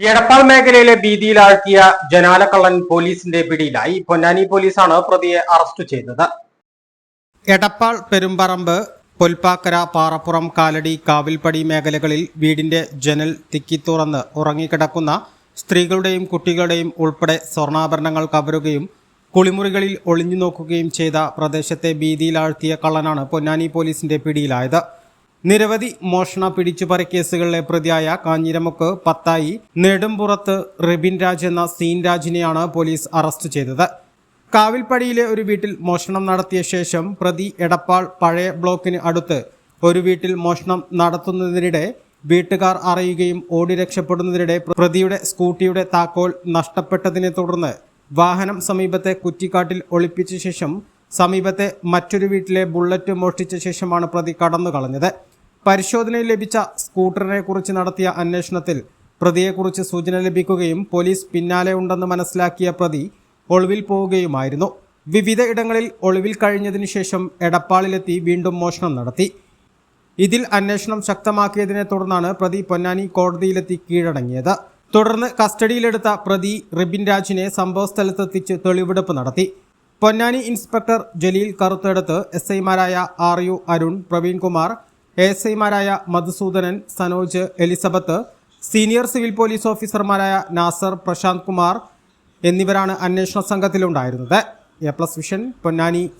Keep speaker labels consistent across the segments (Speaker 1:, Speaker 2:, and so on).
Speaker 1: എടപ്പാൾ മേഖലയിലെ ഭീതിയിലാഴ്ത്തിയ ജനാലക്കള്ളൻ പോലീസിന്റെ പിടിയിലായി. പൊന്നാനി പോലീസാണ് പ്രതിയെ അറസ്റ്റ് ചെയ്തത്. എടപ്പാൾ പെരുമ്പറമ്പ് പൊൽപ്പാക്കര പാറപ്പുറം കാലടി കാവിൽപ്പടി മേഖലകളിൽ വീടിന്റെ ജനൽ തിക്കി തുറന്ന് ഉറങ്ങിക്കിടക്കുന്ന സ്ത്രീകളുടെയും കുട്ടികളുടെയും ഉൾപ്പെടെ സ്വർണാഭരണങ്ങൾ കവരുകയും കുളിമുറികളിൽ ഒളിഞ്ഞു നോക്കുകയും ചെയ്ത പ്രദേശത്തെ ഭീതിയിലാഴ്ത്തിയ കള്ളനാണ് പൊന്നാനി പോലീസിന്റെ പിടിയിലായത്. നിരവധി മോഷണ പിടിച്ചുപറി കേസുകളിലെ പ്രതിയായ കാഞ്ഞിരമുക്ക് പത്തായി നെടുംപുറത്ത് റിബിൻ രാജ് എന്ന സീൻ രാജിനെയാണ് പോലീസ് അറസ്റ്റ് ചെയ്തത്. കാവിൽപ്പടിയിലെ ഒരു വീട്ടിൽ മോഷണം നടത്തിയ ശേഷം പ്രതി എടപ്പാൾ പഴയ ബ്ലോക്കിന് അടുത്ത് ഒരു വീട്ടിൽ മോഷണം നടത്തുന്നതിനിടെ വീട്ടുകാർ അറിയുകയും ഓടി രക്ഷപ്പെടുന്നതിനിടെ പ്രതിയുടെ സ്കൂട്ടിയുടെ താക്കോൽ നഷ്ടപ്പെട്ടതിനെ തുടർന്ന് വാഹനം സമീപത്തെ കുറ്റിക്കാട്ടിൽ ഒളിപ്പിച്ച ശേഷം സമീപത്തെ മറ്റൊരു വീട്ടിലെ ബുള്ളറ്റ് മോഷ്ടിച്ച ശേഷമാണ് പ്രതി കടന്നു കളഞ്ഞത് പരിശോധനയിൽ ലഭിച്ച സ്കൂട്ടറിനെ കുറിച്ച് നടത്തിയ അന്വേഷണത്തിൽ പ്രതിയെക്കുറിച്ച് സൂചന ലഭിക്കുകയും പോലീസ് പിന്നാലെ ഉണ്ടെന്ന് മനസ്സിലാക്കിയ പ്രതി ഒളിവിൽ പോവുകയുമായിരുന്നു. വിവിധ ഇടങ്ങളിൽ ഒളിവിൽ കഴിഞ്ഞതിനു ശേഷം എടപ്പാളിലെത്തി വീണ്ടും മോഷണം നടത്തി. ഇതിൽ അന്വേഷണം ശക്തമാക്കിയതിനെ തുടർന്നാണ് പ്രതി പൊന്നാനി കോടതിയിലെത്തി കീഴടങ്ങിയത്. തുടർന്ന് കസ്റ്റഡിയിലെടുത്ത പ്രതി റിബിൻ രാജിനെ സംഭവസ്ഥലത്തെത്തിച്ച് തെളിവെടുപ്പ് നടത്തി. പൊന്നാനി ഇൻസ്പെക്ടർ ജലീൽ കറുത്തെടുത്ത് എസ് ഐമാരായ R U Arun Praveenkumar S ഐമാരായ Madhusoodanan Sanoj Elizabeth senior civil police ഓഫീസർമാരായ നാസർ പ്രശാന്ത് കുമാർ എന്നിവരാണ് അന്വേഷണ സംഘത്തിലുണ്ടായിരുന്നത്. A plus vision Ponnani.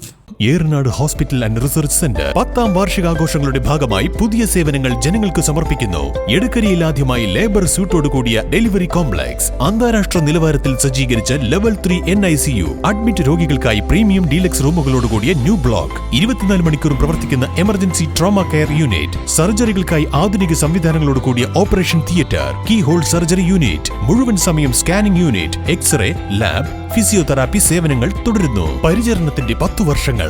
Speaker 2: Eranad hospital and research centre പത്താം വാർഷികാഘോഷങ്ങളുടെ ഭാഗമായി പുതിയ സേവനങ്ങൾ ജനങ്ങൾക്ക് സമർപ്പിക്കുന്നു. എടുക്കരിയിൽ ആദ്യമായി ലേബർ സ്യൂട്ടോട് കൂടിയ ഡെലിവറി കോംപ്ലക്സ്. അന്താരാഷ്ട്ര നിലവാരത്തിൽ സജ്ജീകരിച്ച level three N I C U. Admit രോഗികൾക്കായി premium deluxe റൂമുകളോട് കൂടിയ ന്യൂ ബ്ലോക്ക്. ഇരുപത്തിനാല് മണിക്കൂർ പ്രവർത്തിക്കുന്ന എമർജൻസി ട്രോമ കെയർ യൂണിറ്റ്. സർജറികൾക്കായി ആധുനിക സംവിധാനങ്ങളോട് കൂടിയ operation theatre. Key hole surgery unit. മുഴുവൻ സമയം scanning unit. X ray lab physiotherapy സേവനങ്ങൾ തുടരുന്നു. പരിചരണത്തിന്റെ പത്തു വർഷങ്ങൾ.